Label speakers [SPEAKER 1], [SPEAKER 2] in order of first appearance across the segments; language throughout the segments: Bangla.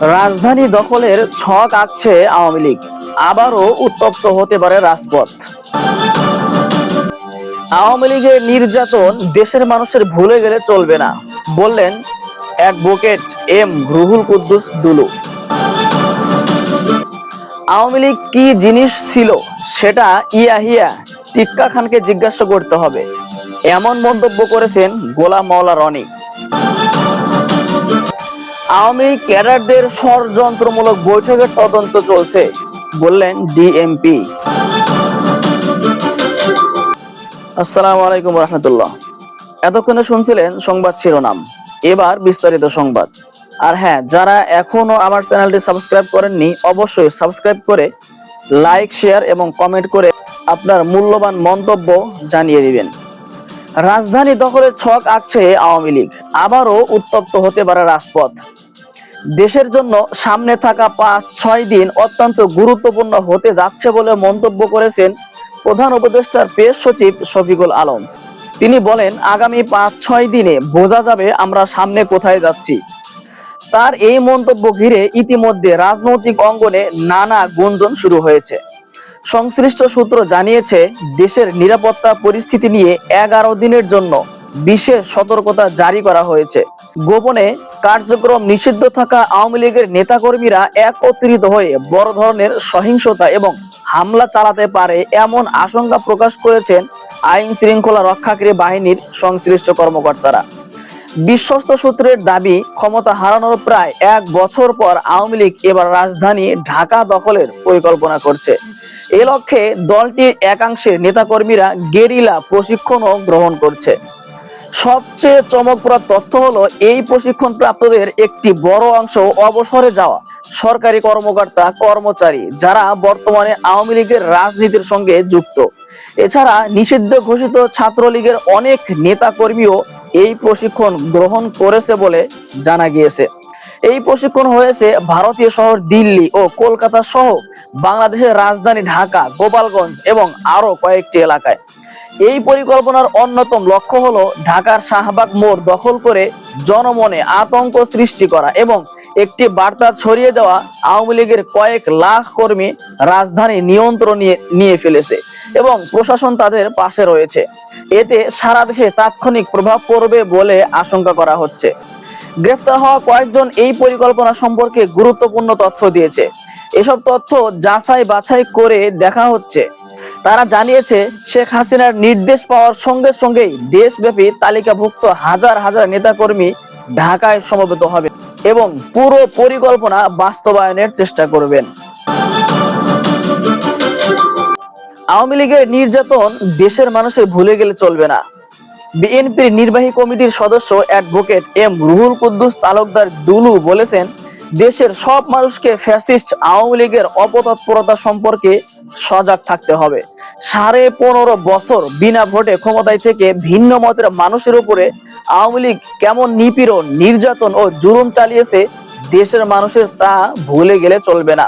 [SPEAKER 1] রাজধানী দখলের ছক আঁকছে আওয়ামী লীগ। আবারও উত্তপ্ত হতে পারে রাজপথ। আওয়ামী লীগের নির্যাতন দেশের মানুষের ভুলে গেলে চলবে না, বললেন অ্যাডভোকেট এম রুহুল কুদ্দুস দুলু। আওয়ামী লীগ কি জিনিস ছিল, সেটা ইয়াহিয়া টিক্কা খানকে জিজ্ঞাসা করতে হবে, এমন মন্তব্য করেছেন গোলাম মাওলা রনি। আওয়ামী ক্যাডারদের ষড়যন্ত্রমূলক বৈঠকের তদন্ত চলছে, বললেন ডিএমপি। আসসালামু আলাইকুম রহমতুল্লাহ এতক্ষণে শুনছিলেন সংবাদ শিরোনাম, এবার বিস্তারিত সংবাদ। আর হ্যাঁ যারা এখনও আমার চ্যানেলটি সাবস্ক্রাইব করেননি, অবশ্যই সাবস্ক্রাইব করে লাইক, শেয়ার এবং কমেন্ট করে আপনার মূল্যবান মন্তব্য জানিয়ে দিবেন। রাজধানী দখলের ছক আঁকছে আওয়ামী লীগ, আবারও উত্তপ্ত হতে পারে রাজপথ। দেশের জন্য সামনে থাকা পাঁচ, ছয় দিন অত্যন্ত গুরুত্বপূর্ণ হতে যাচ্ছে বলে মন্তব্য করেছেন প্রধান উপদেষ্টার পেশ সচিব শফিকুল আলম। তিনি বলেন, আগামী পাঁচ, ছয় দিনে বোঝা যাবে আমরা সামনে কোথায় যাচ্ছি। তার এই মন্তব্য ঘিরে ইতিমধ্যে রাজনৈতিক অঙ্গনে নানা গুঞ্জন শুরু হয়েছে। সংশ্লিষ্ট সূত্র জানিয়েছে, দেশের নিরাপত্তা পরিস্থিতি নিয়ে এগারো দিনের জন্য বিশেষ সতর্কতা জারি করা হয়েছে। গোপনে কার্যক্রম নিষিদ্ধ থাকা আওয়ামী লীগের নেতাকর্মীরা একত্রিত হয়ে বড় ধরনের সহিংসতা এবং হামলা চালাতে পারে এমন আশঙ্কা প্রকাশ করেছেন আইন শৃঙ্খলা রক্ষাকারী বাহিনীর সংশ্লিষ্ট কর্মকর্তারা। বিশ্বস্ত সূত্রের দাবি, ক্ষমতা হারানোর প্রায় এক বছর পর আওয়ামী লীগ এবার রাজধানী ঢাকা দখলের পরিকল্পনা করছে। এ লক্ষ্যে দলটির একাংশের নেতাকর্মীরা গেরিলা প্রশিক্ষণও গ্রহণ করছে। সবচেয়ে চমকপ্রদ তথ্য হলো, এই প্রশিক্ষণ প্রাপ্তদের একটি বড় অংশ অবসরে যাওয়া। সরকারি কর্মকর্তা, কর্মচারী যারা বর্তমানে আওয়ামী লীগের রাজনীতির সঙ্গে যুক্ত। এছাড়া নিষিদ্ধ ঘোষিত ছাত্রলীগের অনেক নেতাকর্মীও এই প্রশিক্ষণ গ্রহণ করেছে বলে জানা গিয়েছে। এই প্রশিক্ষণ হয়েছে ভারতীয় শহর দিল্লি ও কলকাতা সহ বাংলাদেশের রাজধানী ঢাকা, গোপালগঞ্জ এবং আরও কয়েকটি এলাকায়। এই পরিকল্পনার অন্যতম লক্ষ্য হলো ঢাকার শাহবাগ মোড় দখল করে জনমনে আতঙ্ক সৃষ্টি করা এবং একটি বার্তা ছড়িয়ে দেওয়া আওয়ামী লীগের কয়েক লাখ কর্মী রাজধানী নিয়ন্ত্রণ নিয়ে ফেলেছে এবং প্রশাসন তাদের পাশে রয়েছে। এতে সারা দেশে তাৎক্ষণিক প্রভাব পড়বে বলে আশঙ্কা করা হচ্ছে। গ্রেফতার হওয়া কয়েকজন এই পরিকল্পনা সম্পর্কে গুরুত্বপূর্ণ তথ্য দিয়েছে। এসব তথ্য যাচাই বাছাই করে দেখা হচ্ছে। তারা জানিয়েছে, শেখ হাসিনার নির্দেশ পাওয়ার সঙ্গে সঙ্গেই দেশব্যাপী তালিকাভুক্ত হাজার হাজার নেতাকর্মী ঢাকায় সমবেত হবে এবং পুরো পরিকল্পনা বাস্তবায়নের চেষ্টা করবেন। আওয়ামী লীগের নির্যাতন দেশের মানুষে ভুলে গেলে চলবে না। বিএনপির নির্বাহী কমিটির সদস্য অ্যাডভোকেট এম রুহুল কুদ্দুস তালুকদার দুলু বলেছেন, দেশের সব মানুষকে ফ্যাসিস্ট আওয়ামী লীগের অপতৎপরতা সম্পর্কে সজাগ থাকতে হবে। সাড়ে পনেরো বছর বিনা ভোটে ক্ষমতায় থেকে ভিন্ন মতের মানুষের উপরে আওয়ামী লীগ কেমন নিপীড়ন, নির্যাতন ও জুলুম চালিয়েছে, দেশের মানুষের তা ভুলে গেলে চলবে না।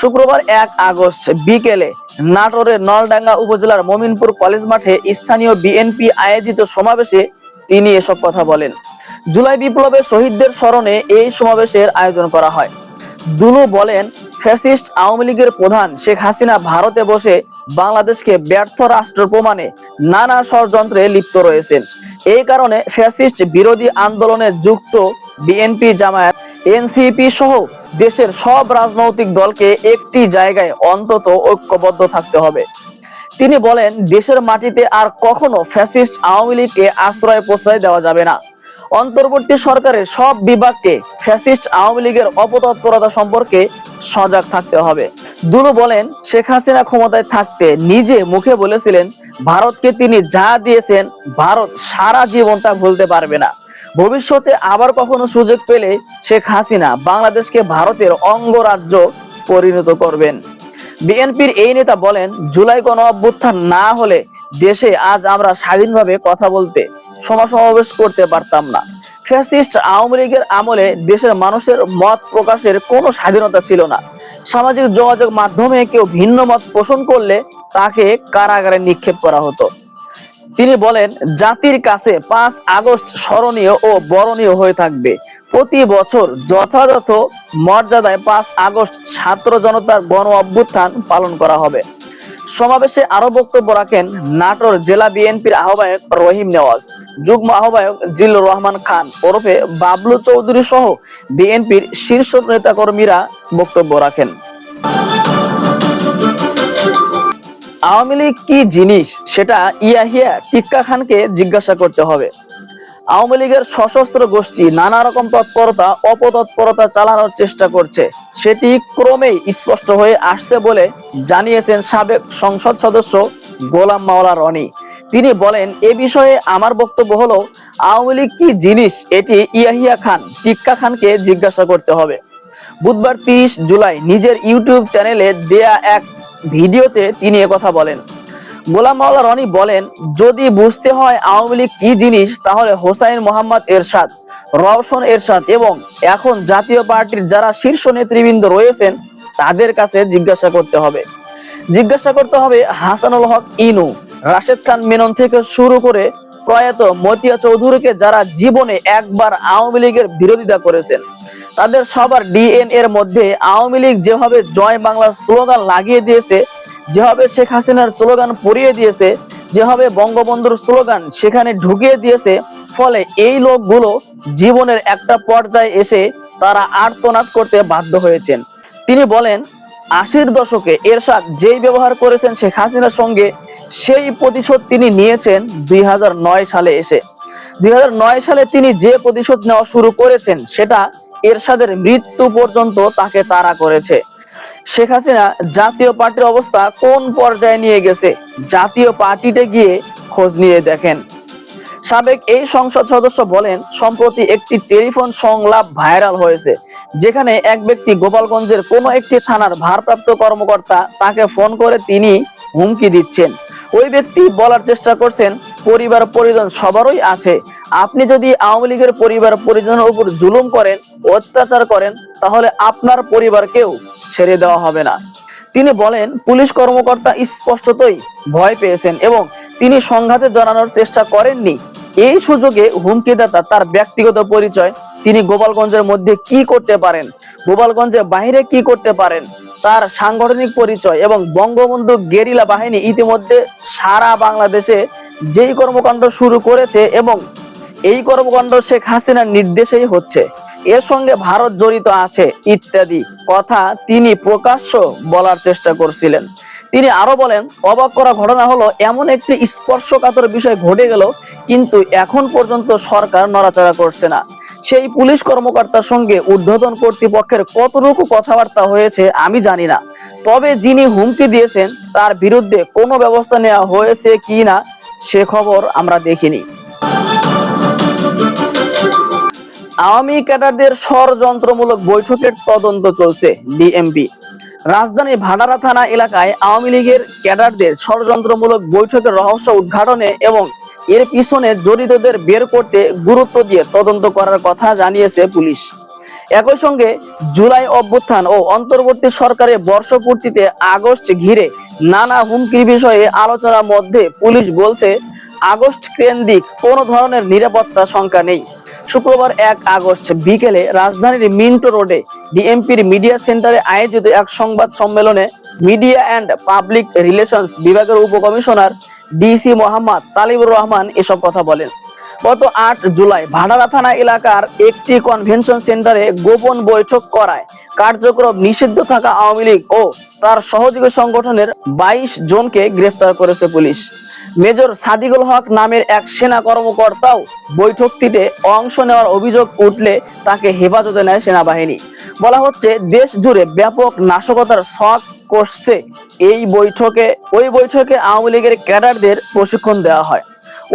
[SPEAKER 1] শুক্রবার এক আগস্ট বিকেলে নাটোরের নলডাঙ্গা উপজেলার মমিনপুর কলেজ মাঠে স্থানীয় বিএনপি আয়োজিত সমাবেশে তিনি এসব কথা বলেন। জুলাই বিপ্লবের শহীদদের স্মরণে এই সমাবেশের আয়োজন করা হয়। দুলু বলেন, ফ্যাসিস্ট আওয়ামী লীগের প্রধান শেখ হাসিনা ভারতে বসে বাংলাদেশকে ব্যর্থ রাষ্ট্র প্রমাণে নানা ষড়যন্ত্রে লিপ্ত রয়েছেন। এই কারণে ফ্যাসিস্ট বিরোধী আন্দোলনে যুক্ত বিএনপি জামায়াত, এনসিপি সহ দেশের সব রাজনৈতিক দলকে একটি জায়গায় অন্তত ঐক্যবদ্ধ থাকতে হবে। তিনি বলেন, দেশের মাটিতে আর কখনো ফ্যাসিস্ট আওয়ামী লীগকে আশ্রয় প্রশ্রয় দেওয়া যাবে না। অন্তর্বর্তী সরকারের সব বিভাগকে ফ্যাসিস্ট আওয়ামী লীগের অপতৎপরতা সম্পর্কে সজাগ থাকতে হবে। দুলু বলেন, শেখ হাসিনা ক্ষমতায় থাকতে নিজে মুখে বলেছিলেন, ভারতকে তিনি যা দিয়েছেন, ভারত সারা জীবন তা ভুলতে পারবে না। ভবিষ্যতে আবার কখনো সুযোগ পেলে শেখ হাসিনা বাংলাদেশকে ভারতের অঙ্গরাজ্য পরিণত করবেন। বিএনপির এই নেতা বলেন, জুলাই গণ অভ্যুত্থান না হলে দেশে আজ আমরা স্বাধীনভাবে কথা বলতে সমাসমাবেশ করতে পারতাম না। ফ্যাসিস্ট আওয়ামী লীগের আমলে দেশের মানুষের মত প্রকাশের কোনো স্বাধীনতা ছিল না। সামাজিক যোগাযোগ মাধ্যমে কেউ ভিন্ন মত পোষণ করলে তাকে কারাগারে নিক্ষেপ করা হতো। তিনি বলেন, জাতির কাছে পাঁচ আগস্ট স্মরণীয় ও বরণীয় হয়ে থাকবে। প্রতি বছর যথাযথ মর্যাদায় পাঁচ আগস্ট ছাত্র জনতার গণ অভ্যুত্থান পালন করা হবে। সমাবেশে আরও বক্তব্য রাখেন নাটোর জেলা বিএনপির আহ্বায়ক রহিম নেওয়াজ, যুগ্ম আহ্বায়ক জিল্লুর রহমান খান, ওরফে বাবলু চৌধুরী সহ বিএনপির শীর্ষ নেতাকর্মীরা বক্তব্য রাখেন। আওয়ামী লীগ কি জিনিস? সেটা ইয়াহিয়া টিক্কা খানকে জিজ্ঞাসা করতে হবে। আওয়ামী লীগের সশস্ত্র গোষ্ঠী নানা রকম তৎপরতা, অপতৎপরতা চালানোর চেষ্টা করছে। সেটি ক্রমেই স্পষ্ট হয়ে আসছে বলে জানিয়েছেন সাবেক সংসদ সদস্য গোলাম মাওলা রনি। তিনি বলেন, এ বিষয়ে আমার বক্তব্য হলো, আওয়ামী লীগ কি জিনিস? এটি ইয়াহিয়া খান, টিক্কা খানকে জিজ্ঞাসা করতে হবে। বুধবার তিরিশ জুলাই নিজের ইউটিউব চ্যানেলে দেয়া এক ভিডিওতে তিনি কথা বলেন। গোলাম মাওলা রনি বলেন, যদি বুঝতে হয় আওয়ামী লীগ কি জিনিস, তাহলে হোসাইন মোহাম্মদ এরশাদ, রওশন এরশাদ এবং এখন জাতীয় পার্টির যারা শীর্ষ নেতৃবৃন্দ রয়েছেন, তাদের কাছে জিজ্ঞাসা করতে হবে। জিজ্ঞাসা করতে হবে হাসানুল হক ইনু, রাশেদ খান মেনন থেকে শুরু করে প্রয়াত মতিয়া চৌধুরীকে যারা জীবনে একবার আওয়ামী লীগের বিরোধিতা করেছেন। তাদের সবার ডিএন এর মধ্যে আওয়ামী লীগ যেভাবে জয় বাংলার স্লোগান লাগিয়ে দিয়েছে, যেভাবে শেখ হাসিনার স্লোগান পরিয়ে দিয়েছে, যেভাবে বঙ্গবন্ধুর স্লোগান সেখানে ঢুকিয়ে দিয়েছে, ফলে এই লোকগুলো জীবনের একটা পর্যায়ে এসে তারা আর্তনাদ করতে বাধ্য হয়েছেন। তিনি বলেন, আশির দশকে এরশাদ যেই ব্যবহার করেছেন শেখ হাসিনার সঙ্গে, সেই প্রতিশোধ তিনি নিয়েছেন দুই হাজার নয় সালে এসে। দুই হাজার নয় সালে তিনি যে প্রতিশোধ নেওয়া শুরু করেছেন, সেটা এরশাদের মৃত্যু পর্যন্ত তাকে তাড়া করেছে। শেখ হাসিনা জাতীয় পার্টির অবস্থা কোন পর্যায়ে নিয়ে গেছে? জাতীয় পার্টিতে গিয়ে খোঁজ নিয়ে দেখেন। সাবেক এই সংসদ সদস্য বলেন, সম্প্রতি একটি টেলিফোন সংলাপ ভাইরাল হয়েছে, যেখানে এক ব্যক্তি গোপালগঞ্জের কোনো একটি থানার ভারপ্রাপ্ত কর্মকর্তা তাকে ফোন করে তিনি হুমকি দিচ্ছেন। ওই ব্যক্তি বলার চেষ্টা করছেন পরিবার পরিজন সবারই আছে। আপনি যদি আওয়ামী লীগের পরিবার পরিজনের উপর জুলুম করেন, অত্যাচার করেন, তাহলে আপনার পরিবারকেও ছেড়ে দেওয়া হবে না। তিনি বলেন, পুলিশ কর্মকর্তা স্পষ্টতই ভয় পেয়েছেন এবং তিনি সংঘাতে জড়ানোর চেষ্টা করেননি। এই সুযোগে হুমকিদাতা তার ব্যক্তিগত পরিচয়, তিনি গোপালগঞ্জের মধ্যে কি করতে পারেন, গোপালগঞ্জের বাইরে কি করতে পারেন, তার সাংগঠনিক পরিচয় এবং বঙ্গবন্ধু গেরিলা বাহিনী ইতিমধ্যে সারা বাংলাদেশে যেই কর্মকাণ্ড শুরু করেছে এবং এই কর্মকাণ্ড শেখ হাসিনার নির্দেশেই হচ্ছে। এর সঙ্গে ভারত জড়িত আছে ইত্যাদি কথা তিনি প্রকাশ্য বলার চেষ্টা করছিলেন। তিনি আরও বলেন, অবাক করা ঘটনা হলো, এমন একটি স্পর্শকাতর বিষয় ঘটে গেল, কিন্তু এখন পর্যন্ত সরকার নড়াচড়া করছে না। সেই পুলিশ কর্মকর্তার সঙ্গে ঊর্ধ্বতন কর্তৃপক্ষের কতটুকু কথাবার্তা হয়েছে আমি জানি না। তবে যিনি হুমকি দিয়েছেন, তার বিরুদ্ধে কোনো ব্যবস্থা নেওয়া হয়েছে কি না সে খবর আমরা দেখিনি। আওয়ামী ক্যাডারদের ষড়যন্ত্রমূলক বৈঠকের তদন্ত চলছে ডিএমপি রাজধানী ভাডারা থানা এলাকায় আওয়ামী লীগের ক্যাডারদের ষড়যন্ত্রমূলক বৈঠকের রহস্য উদ্ঘাটনে এবং এর পিছনে জড়িতদের বের করতে গুরুত্ব দিয়ে তদন্ত করার কথা জানিয়েছে পুলিশ। একই সঙ্গে জুলাই অভ্যুত্থান ও অন্তর্বর্তী সরকারের বর্ষপূর্তিতে আগস্ট ঘিরে নানা হুমকির বিষয়ে আলোচনার মধ্যে পুলিশ বলছে, আগস্ট কেন্দ্রিক কোনো ধরনের নিরাপত্তা শঙ্কা নেই। শুক্রবার এক আগস্ট বিকেলে রাজধানীর মিন্টো রোডে ডিএমপির মিডিয়া সেন্টারে আয়োজিত এক সংবাদ সম্মেলনে মিডিয়া অ্যান্ড পাবলিক রিলেশনস বিভাগের উপকমিশনার ডিসি মোহাম্মদ তালিবুর রহমান এসব কথা বলেন। গত আট জুলাই ভাডারা থানা এলাকার একটি কনভেনশন সেন্টারে গোপন বৈঠক করায়। কার্যক্রম নিষিদ্ধ থাকা আওয়ামী লীগ ও তার সহযোগী সংগঠনের বাইশ জনকে গ্রেফতার করেছে পুলিশ। মেজর সাদিকুল হক নামের এক সেনা কর্মকর্তাও বৈঠকটিতে অংশ নেওয়ার অভিযোগ উঠলে তাকে হেফাজতে নেয় সেনাবাহিনী। বলা হচ্ছে, দেশ জুড়ে ব্যাপক নাশকতার শখ করছে এই বৈঠকে, ওই বৈঠকে আওয়ামী লীগের ক্যাডারদের প্রশিক্ষণ দেওয়া হয়।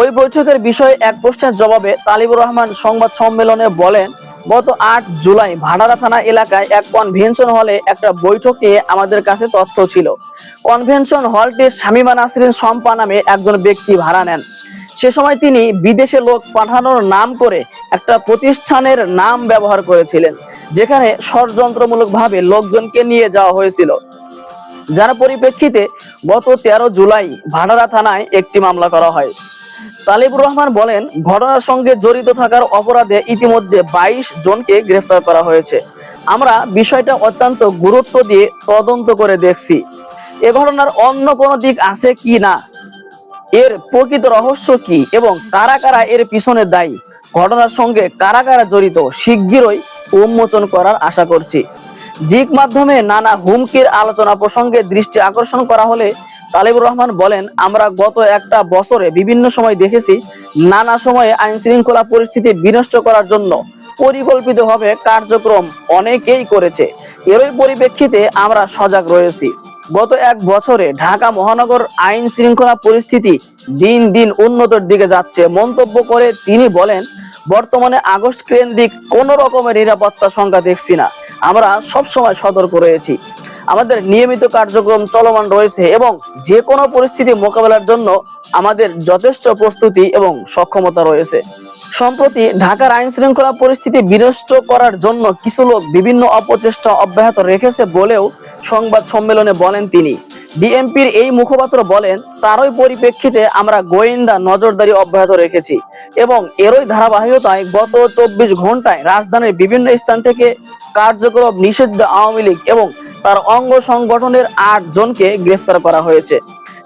[SPEAKER 1] ওই বৈঠকের বিষয়ে এক প্রশ্নের জবাবে তালিবুর রহমান সংবাদ সম্মেলনে বলেন, গত আট জুলাই ভাডারা থানা এলাকায় এক কনভেনশন হলে একটা বৈঠক নিয়ে আমাদের কাছে তথ্য ছিল। কনভেনশন হলটি শামিমা নাসরিন শম্পা নামে একজন ব্যক্তি ভাড়া নেন। সে সময় তিনি বিদেশে লোক পাঠানোর নাম করে একটা প্রতিষ্ঠানের নাম ব্যবহার করেছিলেন, যেখানে ষড়যন্ত্রমূলকভাবে লোকজনকে নিয়ে যাওয়া হয়েছিল। যার পরিপ্রেক্ষিতে গত তেরো জুলাই ভাডারা থানায় একটি মামলা করা হয়। তালিবুর রহমান বলেন, ঘটনার সঙ্গে জড়িত থাকার অপরাধে ইতিমধ্যে বাইশ জনকে গ্রেফতার করা হয়েছে। আমরা বিষয়টা অত্যন্ত গুরুত্ব দিয়ে তদন্ত করে দেখছি। এ ঘটনার অন্য কোনো দিক আছে কি না? এর প্রকৃত রহস্য কি এবং কারা কারা এর পিছনে দায়ী? ঘটনার সঙ্গে কারা কারা জড়িত? শিগগিরই উন্মোচন করার আশা করছি। জিক মাধ্যমে নানা হুমকির আলোচনা প্রসঙ্গে দৃষ্টি আকর্ষণ করা হলে তালিবুর রহমান বলেন, আমরা গত একটা বছরে বিভিন্ন সময় দেখেছি নানা সময়ে আইন শৃঙ্খলা পরিস্থিতি বিনষ্ট করার জন্য পরিকল্পিতভাবে কার্যক্রম অনেকেই করেছে। এরই পরিপ্রেক্ষিতে আমরা সজাগ রয়েছি। গত এক বছরে ঢাকা মহানগর আইন শৃঙ্খলা পরিস্থিতি দিন দিন উন্নতির দিকে যাচ্ছে মন্তব্য করে তিনি বলেন, বর্তমানে আগস্ট কেন্দ্রিক কোন রকমের নিরাপত্তা সংখ্যা দেখছি না। আমরা সবসময় সতর্ক রয়েছি। আমাদের নিয়মিত কার্যক্রম চলমান রয়েছে এবং যে কোনো পরিস্থিতি মোকাবেলার জন্য আমাদের যথেষ্ট প্রস্তুতি এবং সক্ষমতা রয়েছে। সম্প্রতি ঢাকার আইন শৃঙ্খলা পরিস্থিতি বিনষ্ট করার জন্য কিছু লোক বিভিন্ন অপচেষ্টা অব্যাহত রেখেছে বলেও সংবাদ সম্মেলনে বলেন তিনি। ডিএমপির এই মুখপাত্র বলেন, তারই পরিপ্রেক্ষিতে আমরা গোয়েন্দা নজরদারি অব্যাহত রেখেছি এবং এরই ধারাবাহিকতায় গত চব্বিশ ঘন্টায় রাজধানীর বিভিন্ন স্থান থেকে কার্যক্রম নিষিদ্ধ আওয়ামী লীগ এবং তার অঙ্গ সংগঠনের আট জনকে গ্রেফতার করা হয়েছে।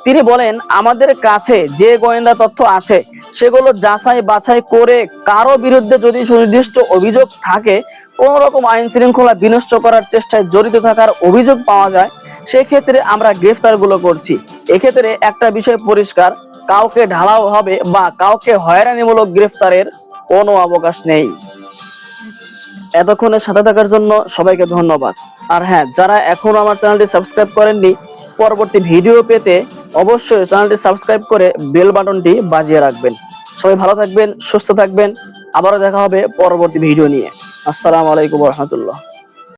[SPEAKER 1] তিনি বলেন, আমাদের কাছে যে গোয়েন্দা তথ্য আছে, সেগুলো যাচাই বাছাই করে কারও বিরুদ্ধে যদি সুনির্দিষ্ট অভিযোগ থাকে কোন রকম আইন শৃঙ্খলা বিনষ্ট করার চেষ্টায় জড়িত থাকার অভিযোগ পাওয়া যায়, সেক্ষেত্রে আমরা গ্রেফতারগুলো করছি। এক্ষেত্রে একটা বিষয় পরিষ্কার, কাউকে ঢালাও হবে বা কাউকে হয়রানিমূলক গ্রেফতারের কোনো অবকাশ নেই। এতক্ষণের সাথে থাকার জন্য সবাইকে ধন্যবাদ। আর হ্যাঁ যারা এখনও আমার চ্যানেলটি সাবস্ক্রাইব করেননি, পরবর্তী ভিডিও পেতে অবশ্যই চ্যানেলটি সাবস্ক্রাইব করে বেল বাটনটি বাজিয়ে রাখবেন। সবাই ভালো থাকবেন, সুস্থ থাকবেন। আবারও দেখা হবে পরবর্তী ভিডিও নিয়ে। আসসালামু আলাইকুম রহমতুল্লাহ।